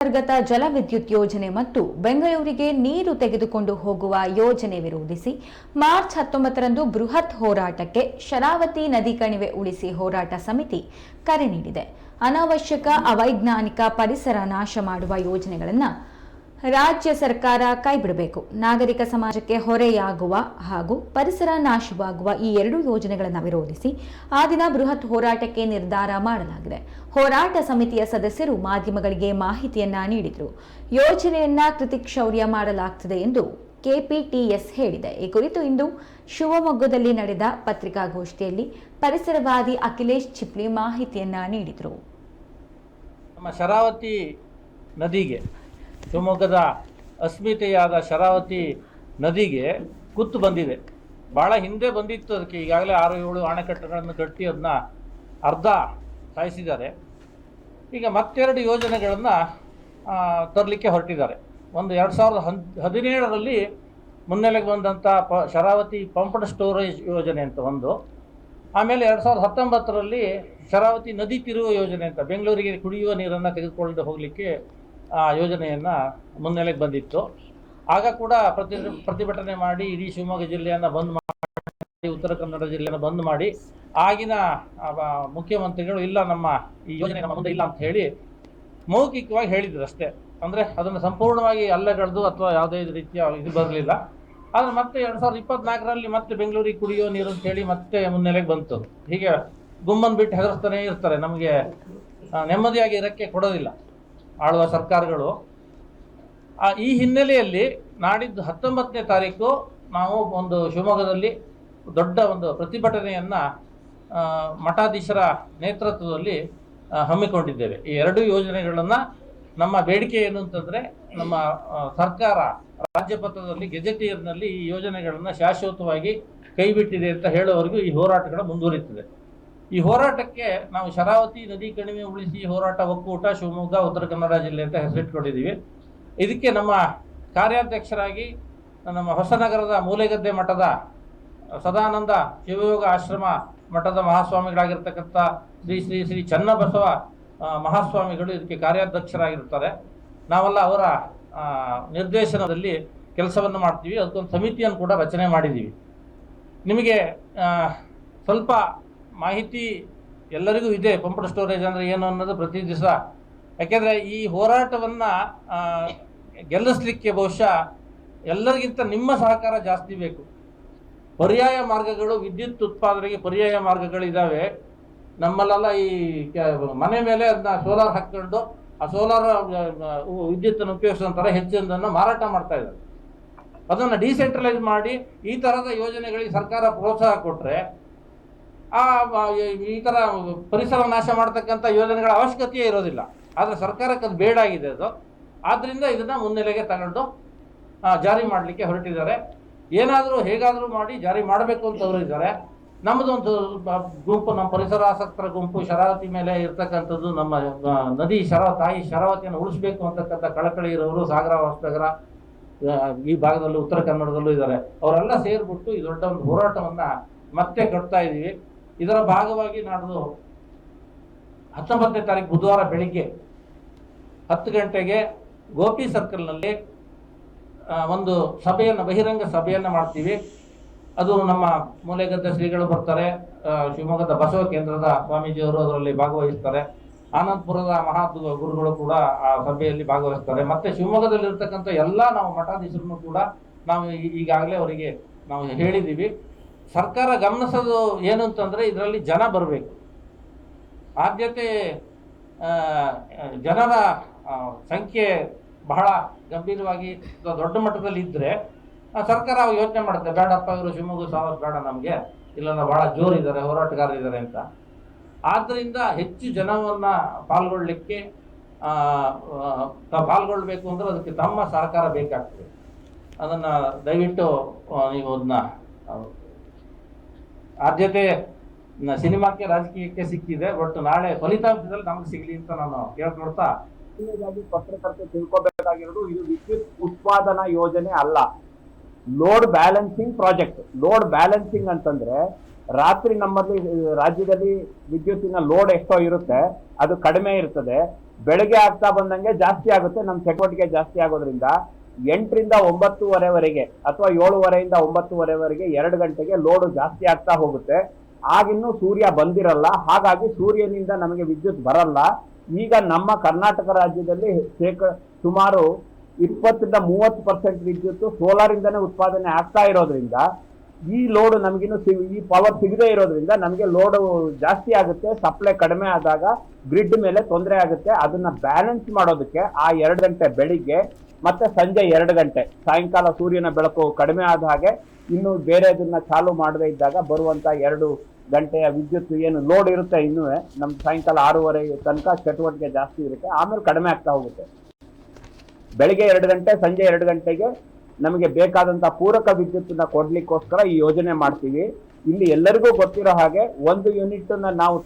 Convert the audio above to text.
ಅಂತರ್ಗತ ಜಲವಿದ್ಯುತ್ ಯೋಜನೆ ಮತ್ತು ಬೆಂಗಳೂರಿಗೆ ನೀರು ತೆಗೆದುಕೊಂಡು ಹೋಗುವ ಯೋಜನೆ ವಿರೋಧಿಸಿ ಮಾರ್ಚ್ ಹತ್ತೊಂಬತ್ತರಂದು ಬೃಹತ್ ಹೋರಾಟಕ್ಕೆ ಶರಾವತಿ ನದಿ ಕಣಿವೆ ಉಳಿಸಿ ಹೋರಾಟ ಸಮಿತಿ ಕರೆ ನೀಡಿದೆ. ಅನಾವಶ್ಯಕ ಅವೈಜ್ಞಾನಿಕ ಪರಿಸರ ನಾಶ ಮಾಡುವ ಯೋಜನೆಗಳನ್ನು ರಾಜ್ಯ ಸರ್ಕಾರ ಕೈಬಿಡಬೇಕು. ನಾಗರಿಕ ಸಮಾಜಕ್ಕೆ ಹೊರೆಯಾಗುವ ಹಾಗೂ ಪರಿಸರ ನಾಶವಾಗುವ ಈ ಎರಡು ಯೋಜನೆಗಳನ್ನು ವಿರೋಧಿಸಿ ಆ ದಿನ ಬೃಹತ್ ಹೋರಾಟಕ್ಕೆ ನಿರ್ಧಾರ ಮಾಡಲಾಗಿದೆ. ಹೋರಾಟ ಸಮಿತಿಯ ಸದಸ್ಯರು ಮಾಧ್ಯಮಗಳಿಗೆ ಮಾಹಿತಿಯನ್ನ ನೀಡಿದರು. ಯೋಜನೆಯನ್ನ ಕೃತಿಕ್ಷೌರ್ಯ ಮಾಡಲಾಗ್ತದೆ ಎಂದು ಕೆಪಿಟಿಎಸ್ ಹೇಳಿದೆ. ಈ ಕುರಿತು ಇಂದು ಶಿವಮೊಗ್ಗದಲ್ಲಿ ನಡೆದ ಪತ್ರಿಕಾಗೋಷ್ಠಿಯಲ್ಲಿ ಪರಿಸರವಾದಿ ಅಖಿಲೇಶ್ ಚಿಪ್ಲಿ ಮಾಹಿತಿಯನ್ನ ನೀಡಿದರು. ನಮ್ಮ ಶರಾವತಿ ನದಿಗೆ ಶಿವಮೊಗ್ಗದ ಅಸ್ಮಿತೆಯಾದ ಶರಾವತಿ ನದಿಗೆ ಕುತ್ತು ಬಂದಿದೆ. ಭಾಳ ಹಿಂದೆ ಬಂದಿತ್ತು ಅದಕ್ಕೆ. ಈಗಾಗಲೇ ಆರು ಏಳು ಅಣೆಕಟ್ಟುಗಳನ್ನು ಕಟ್ಟಿ ಅದನ್ನ ಅರ್ಧ ಸಾಯಿಸಿದ್ದಾರೆ. ಈಗ ಮತ್ತೆರಡು ಯೋಜನೆಗಳನ್ನು ತರಲಿಕ್ಕೆ ಹೊರಟಿದ್ದಾರೆ. ಒಂದು ಎರಡು ಸಾವಿರದ ಹನ್ ಹದಿನೇಳರಲ್ಲಿ ಮುನ್ನೆಲೆಗೆ ಬಂದಂಥ ಪ, ಶರಾವತಿ ಪಂಪ್ಡ್ ಸ್ಟೋರೇಜ್ ಯೋಜನೆ ಅಂತ ಒಂದು. ಆಮೇಲೆ ಎರಡು ಸಾವಿರದ ಹತ್ತೊಂಬತ್ತರಲ್ಲಿ ಶರಾವತಿ ನದಿ ತಿರುವ ಯೋಜನೆ ಅಂತ, ಬೆಂಗಳೂರಿಗೆ ಕುಡಿಯುವ ನೀರನ್ನು ತೆಗೆದುಕೊಂಡು ಹೋಗಲಿಕ್ಕೆ ಯೋಜನೆಯನ್ನು ಮುನ್ನೆಲೆಗೆ ಬಂದಿತ್ತು. ಆಗ ಕೂಡ ಪ್ರತಿ ಪ್ರತಿಭಟನೆ ಮಾಡಿ ಇಡೀ ಶಿವಮೊಗ್ಗ ಜಿಲ್ಲೆಯನ್ನು ಬಂದ್ ಮಾಡಿ, ಉತ್ತರ ಕನ್ನಡ ಜಿಲ್ಲೆಯನ್ನು ಬಂದ್ ಮಾಡಿ, ಆಗಿನ ಮುಖ್ಯಮಂತ್ರಿಗಳು ಇಲ್ಲ ನಮ್ಮ ಈ ಯೋಜನೆ ನಮ್ಮ ಮುಂದೆ ಇಲ್ಲ ಅಂತ ಹೇಳಿ ಮೌಖಿಕವಾಗಿ ಹೇಳಿದ್ರು ಅಷ್ಟೇ. ಅಂದರೆ ಅದನ್ನು ಸಂಪೂರ್ಣವಾಗಿ ಅಲ್ಲಗಳೆದು ಅಥವಾ ಯಾವುದೇ ರೀತಿಯ ಇದು ಬರಲಿಲ್ಲ. ಆದರೆ ಮತ್ತೆ ಎರಡು ಸಾವಿರದ ಇಪ್ಪತ್ನಾಲ್ಕರಲ್ಲಿ ಮತ್ತೆ ಬೆಂಗಳೂರಿಗೆ ಕುಡಿಯೋ ನೀರು ಅಂತ ಹೇಳಿ ಮತ್ತೆ ಮುನ್ನೆಲೆಗೆ ಬಂತು. ಹೀಗೆ ಗುಮ್ಮನ್ ಬಿಟ್ಟು ಹೆದರ್ಸ್ತಾನೆ ಇರ್ತಾರೆ. ನಮಗೆ ನೆಮ್ಮದಿಯಾಗಿ ಇರಕ್ಕೆ ಕೊಡೋದಿಲ್ಲ. ಆಳುವ ಸರ್ಕಾರಗಳು ಆ, ಈ ಹಿನ್ನೆಲೆಯಲ್ಲಿ ನಾಡಿದ್ದು ಹತ್ತೊಂಬತ್ತನೇ ತಾರೀಕು ನಾವು ಒಂದು ಶಿವಮೊಗ್ಗದಲ್ಲಿ ದೊಡ್ಡ ಒಂದು ಪ್ರತಿಭಟನೆಯನ್ನು ಮಠಾಧೀಶರ ನೇತೃತ್ವದಲ್ಲಿ ಹಮ್ಮಿಕೊಂಡಿದ್ದೇವೆ. ಈ ಎರಡು ಯೋಜನೆಗಳನ್ನು ನಮ್ಮ ಬೇಡಿಕೆ ಏನು ಅಂತಂದರೆ ನಮ್ಮ ಸರ್ಕಾರ ರಾಜ್ಯಪತ್ರದಲ್ಲಿ ಗೆಜೆಟಿಯರ್ನಲ್ಲಿ ಈ ಯೋಜನೆಗಳನ್ನು ಶಾಶ್ವತವಾಗಿ ಕೈಬಿಟ್ಟಿದೆ ಅಂತ ಹೇಳೋವರೆಗೂ ಈ ಹೋರಾಟಗಳು ಮುಂದುವರಿಯುತ್ತದೆ ಈ ಹೋರಾಟಕ್ಕೆ ನಾವು ಶರಾವತಿ ನದಿ ಕಣಿವೆ ಉಳಿಸಿ ಹೋರಾಟ ಒಕ್ಕೂಟ ಶಿವಮೊಗ್ಗ, ಉತ್ತರ ಕನ್ನಡ ಜಿಲ್ಲೆ ಅಂತ ಹೆಸರಿಟ್ಕೊಂಡಿದ್ದೀವಿ. ಇದಕ್ಕೆ ನಮ್ಮ ಕಾರ್ಯಾಧ್ಯಕ್ಷರಾಗಿ ನಮ್ಮ ಹೊಸನಗರದ ಮೂಲೆಗದ್ದೆ ಮಠದ ಸದಾನಂದ ಶಿವಯೋಗ ಆಶ್ರಮ ಮಠದ ಮಹಾಸ್ವಾಮಿಗಳಾಗಿರ್ತಕ್ಕಂಥ ಶ್ರೀ ಶ್ರೀ ಶ್ರೀ ಚನ್ನಬಸವ ಮಹಾಸ್ವಾಮಿಗಳು ಇದಕ್ಕೆ ಕಾರ್ಯಾಧ್ಯಕ್ಷರಾಗಿರ್ತಾರೆ ನಾವೆಲ್ಲ ಅವರ ನಿರ್ದೇಶನದಲ್ಲಿ ಕೆಲಸವನ್ನು ಮಾಡ್ತೀವಿ. ಅದಕ್ಕೊಂದು ಸಮಿತಿಯನ್ನು ಕೂಡ ರಚನೆ ಮಾಡಿದ್ದೀವಿ. ನಿಮಗೆ ಸ್ವಲ್ಪ ಮಾಹಿತಿ ಎಲ್ಲರಿಗೂ ಇದೆ. ಪಂಪ್ಡ್ ಸ್ಟೋರೇಜ್ ಅಂದರೆ ಏನು ಅನ್ನೋದು ಪ್ರತಿ ದಿವಸ. ಯಾಕೆಂದರೆ ಈ ಹೋರಾಟವನ್ನು ಗೆಲ್ಲಿಸ್ಲಿಕ್ಕೆ ಬಹುಶಃ ಎಲ್ಲರಿಗಿಂತ ನಿಮ್ಮ ಸಹಕಾರ ಜಾಸ್ತಿ ಬೇಕು. ಪರ್ಯಾಯ ಮಾರ್ಗಗಳು ವಿದ್ಯುತ್ ಉತ್ಪಾದನೆಗೆ ಪರ್ಯಾಯ ಮಾರ್ಗಗಳಿದ್ದಾವೆ ನಮ್ಮಲ್ಲೆಲ್ಲ ಈ ಮನೆ ಮೇಲೆ ಅದನ್ನ ಸೋಲಾರ್ ಹಾಕ್ಕೊಂಡು, ಆ ಸೋಲಾರ್ ವಿದ್ಯುತ್ತನ್ನು ಉಪಯೋಗಿಸೋಂಥರ ಹೆಚ್ಚಿನದನ್ನು ಮಾರಾಟ ಮಾಡ್ತಾ ಇದ್ದಾರೆ. ಅದನ್ನು ಡಿಸೆಂಟ್ರಲೈಸ್ ಮಾಡಿ ಈ ಥರದ ಯೋಜನೆಗಳಿಗೆ ಸರ್ಕಾರ ಪ್ರೋತ್ಸಾಹ ಕೊಟ್ಟರೆ ಆ ಈ- ಥರ ಪರಿಸರ ನಾಶ ಮಾಡ್ತಕ್ಕಂಥ ಯೋಜನೆಗಳ ಅವಶ್ಯಕತೆಯೇ ಇರೋದಿಲ್ಲ. ಆದರೆ ಸರ್ಕಾರಕ್ಕೆ ಅದು ಬೇಡಾಗಿದೆ ಅದು. ಆದ್ದರಿಂದ ಇದನ್ನು ಮುನ್ನೆಲೆಗೆ ತಗೊಂಡು ಜಾರಿ ಮಾಡಲಿಕ್ಕೆ ಹೊರಟಿದ್ದಾರೆ. ಏನಾದರೂ ಹೇಗಾದರೂ ಮಾಡಿ ಜಾರಿ ಮಾಡಬೇಕು ಅಂತ ಅವರು ಇದ್ದಾರೆ. ನಮ್ಮದು ಒಂದು ಗುಂಪು, ನಮ್ಮ ಪರಿಸರ ಆಸಕ್ತರ ಗುಂಪು ಶರಾವತಿ ಮೇಲೆ ಇರ್ತಕ್ಕಂಥದ್ದು ನಮ್ಮ ನದಿ ಶರ, ತಾಯಿ ಶರಾವತಿಯನ್ನು ಉಳಿಸ್ಬೇಕು ಅಂತಕ್ಕಂಥ ಕಳಕಳಿ ಇರೋರು ಸಾಗರ, ಹೊಸನಗರ ಈ ಭಾಗದಲ್ಲೂ ಉತ್ತರ ಕನ್ನಡದಲ್ಲೂ ಇದ್ದಾರೆ. ಅವರೆಲ್ಲ ಸೇರಿಬಿಟ್ಟು ಈ ದೊಡ್ಡ ಒಂದು ಹೋರಾಟವನ್ನು ಮತ್ತೆ ಕಟ್ತಾ ಇದ್ದೀವಿ ಇದರ ಭಾಗವಾಗಿ ನಾಡ್ದು ಹತ್ತೊಂಬತ್ತನೇ ತಾರೀಕು ಬುಧವಾರ ಬೆಳಿಗ್ಗೆ ಹತ್ತು ಗಂಟೆಗೆ ಗೋಪಿ ಸರ್ಕಲ್ನಲ್ಲಿ ಒಂದು ಸಭೆಯನ್ನು, ಬಹಿರಂಗ ಸಭೆಯನ್ನು ಮಾಡ್ತೀವಿ. ಅದು ನಮ್ಮ ಮೂಲೆಗದ್ದೆ ಶ್ರೀಗಳು ಬರ್ತಾರೆ. ಶಿವಮೊಗ್ಗದ ಬಸವ ಕೇಂದ್ರದ ಸ್ವಾಮೀಜಿಯವರು ಅದರಲ್ಲಿ ಭಾಗವಹಿಸ್ತಾರೆ. ಆನಂದಪುರದ ಮಹಾ ಗುರುಗಳು ಕೂಡ ಆ ಸಭೆಯಲ್ಲಿ ಭಾಗವಹಿಸ್ತಾರೆ. ಮತ್ತೆ ಶಿವಮೊಗ್ಗದಲ್ಲಿರ್ತಕ್ಕಂಥ ಎಲ್ಲ ನಾವು ಮಠಾಧೀಶರನ್ನು ಕೂಡ ನಾವು ಈಗಾಗಲೇ ಅವರಿಗೆ ನಾವು ಹೇಳಿದ್ದೀವಿ. ಸರ್ಕಾರ ಗಮನಿಸೋದು ಏನು ಅಂತಂದರೆ ಇದರಲ್ಲಿ ಜನ ಬರಬೇಕು. ಆದ್ಯತೆ ಜನರ ಸಂಖ್ಯೆ ಬಹಳ ಗಂಭೀರವಾಗಿ ದೊಡ್ಡ ಮಟ್ಟದಲ್ಲಿ ಇದ್ದರೆ ಸರ್ಕಾರ ಯೋಚನೆ ಮಾಡುತ್ತೆ ಬೇಡಪ್ಪ ಇವರು ಶಿವಮೊಗ್ಗ ಸಾವಿರ ಬೇಡ ನಮಗೆ ಇಲ್ಲೆಲ್ಲ ಭಾಳ ಜೋರಿದ್ದಾರೆ ಹೋರಾಟಗಾರರಿದ್ದಾರೆ ಅಂತ. ಆದ್ದರಿಂದ ಹೆಚ್ಚು ಜನವನ್ನು ಪಾಲ್ಗೊಳ್ಳಲಿಕ್ಕೆ ಪಾಲ್ಗೊಳ್ಬೇಕು ಅಂದರೆ ಅದಕ್ಕೆ ತಮ್ಮ ಸಹಕಾರ ಬೇಕಾಗ್ತದೆ. ಅದನ್ನು ದಯವಿಟ್ಟು ನೀವು ಅದನ್ನ ಆದ್ಯತೆ ಸಿನಿಮಾಕ್ಕೆ ರಾಜಕೀಯಕ್ಕೆ ಸಿಕ್ಕಿದೆ ಬಟ್ ನಾಳೆ ಫಲಿತಾಂಶದಲ್ಲಿ ನಮಗೆ ಸಿಗ್ಲಿ ಅಂತ ನಾನು ಕೇಳ್ಕೊಡ್ತಾ ಪತ್ರಕರ್ತೆ ತಿಳ್ಕೊಬೇಕಾಗಿರೋದು ಇದು ವಿದ್ಯುತ್ ಉತ್ಪಾದನಾ ಯೋಜನೆ ಅಲ್ಲ. Load balancing project load balancing ಅಂತಂದ್ರೆ, ರಾತ್ರಿ ನಮ್ಮಲ್ಲಿ, ರಾಜ್ಯದಲ್ಲಿ ವಿದ್ಯುತ್ತಿನ ಲೋಡ್ ಎಷ್ಟೋ ಇರುತ್ತೆ, ಅದು ಕಡಿಮೆ ಇರ್ತದೆ. ಬೆಳಗ್ಗೆ ಆಗ್ತಾ ಬಂದಂಗೆ ಜಾಸ್ತಿ ಆಗುತ್ತೆ, ನಮ್ಮ ಚಟುವಟಿಕೆ ಜಾಸ್ತಿ ಆಗೋದ್ರಿಂದ. ಎಂಟರಿಂದ ಒಂಬತ್ತುವರೆವರೆಗೆ ಅಥವಾ ಏಳುವರೆಯಿಂದ ಒಂಬತ್ತುವರೆವರೆಗೆ ಎರಡು ಗಂಟೆಗೆ ಲೋಡು ಜಾಸ್ತಿ ಆಗ್ತಾ ಹೋಗುತ್ತೆ. ಆಗಿನ್ನೂ ಸೂರ್ಯ ಬಂದಿರಲ್ಲ, ಹಾಗಾಗಿ ಸೂರ್ಯನಿಂದ ನಮಗೆ ವಿದ್ಯುತ್ ಬರಲ್ಲ. ಈಗ ನಮ್ಮ ಕರ್ನಾಟಕ ರಾಜ್ಯದಲ್ಲಿ ಶೇಕ, ಸುಮಾರು ಇಪ್ಪತ್ತರಿಂದ ಮೂವತ್ತು ಪರ್ಸೆಂಟ್ ವಿದ್ಯುತ್ ಸೋಲಾರಿಂದನೇ ಉತ್ಪಾದನೆ ಆಗ್ತಾ ಇರೋದ್ರಿಂದ, ಈ ಲೋಡ್ ನಮಗಿನ್ನು ಈ ಪವರ್ ಸಿಗದೇ ಇರೋದ್ರಿಂದ ನಮಗೆ ಲೋಡ್ ಜಾಸ್ತಿ ಆಗುತ್ತೆ. ಸಪ್ಲೈ ಕಡಿಮೆ ಆದಾಗ ಗ್ರಿಡ್ ಮೇಲೆ ತೊಂದರೆ ಆಗುತ್ತೆ. ಅದನ್ನ ಬ್ಯಾಲೆನ್ಸ್ ಮಾಡೋದಕ್ಕೆ ಆ ಎರಡು ಗಂಟೆ ಬೆಳಿಗ್ಗೆ ಮತ್ತೆ ಸಂಜೆ ಎರಡು ಗಂಟೆ. ಸಾಯಂಕಾಲ ಸೂರ್ಯನ ಬೆಳಕು ಕಡಿಮೆ ಆದ ಹಾಗೆ ಇನ್ನು ಬೇರೆದನ್ನ ಚಾಲು ಮಾಡದೇ ಇದ್ದಾಗ ಬರುವಂತ ಎರಡು ಗಂಟೆಯ ವಿದ್ಯುತ್ ಏನು ಲೋಡ್ ಇರುತ್ತೆ ಇನ್ನೂ, ನಮ್ ಸಾಯಂಕಾಲ ಆರೂವರೆ ತನಕ ಚಟುವಟಿಕೆ ಜಾಸ್ತಿ ಇರುತ್ತೆ. ಆಮೇಲೆ ಕಡಿಮೆ ಆಗ್ತಾ ಹೋಗುತ್ತೆ. ಬೆಳಿಗ್ಗೆ ಎರಡು ಗಂಟೆ, ಸಂಜೆ ಎರಡು ಗಂಟೆಗೆ ನಮಗೆ ಬೇಕಾದಂತ ಪೂರಕ ವಿದ್ಯುತ್ತನ್ನ ಕೊಡ್ಲಿಕ್ಕೋಸ್ಕರ ಈ ಯೋಜನೆ ಮಾಡ್ತೀವಿ. ಇಲ್ಲಿ ಎಲ್ಲರಿಗೂ ಗೊತ್ತಿರೋ ಹಾಗೆ ಒಂದು ಯೂನಿಟ್ ನಾವು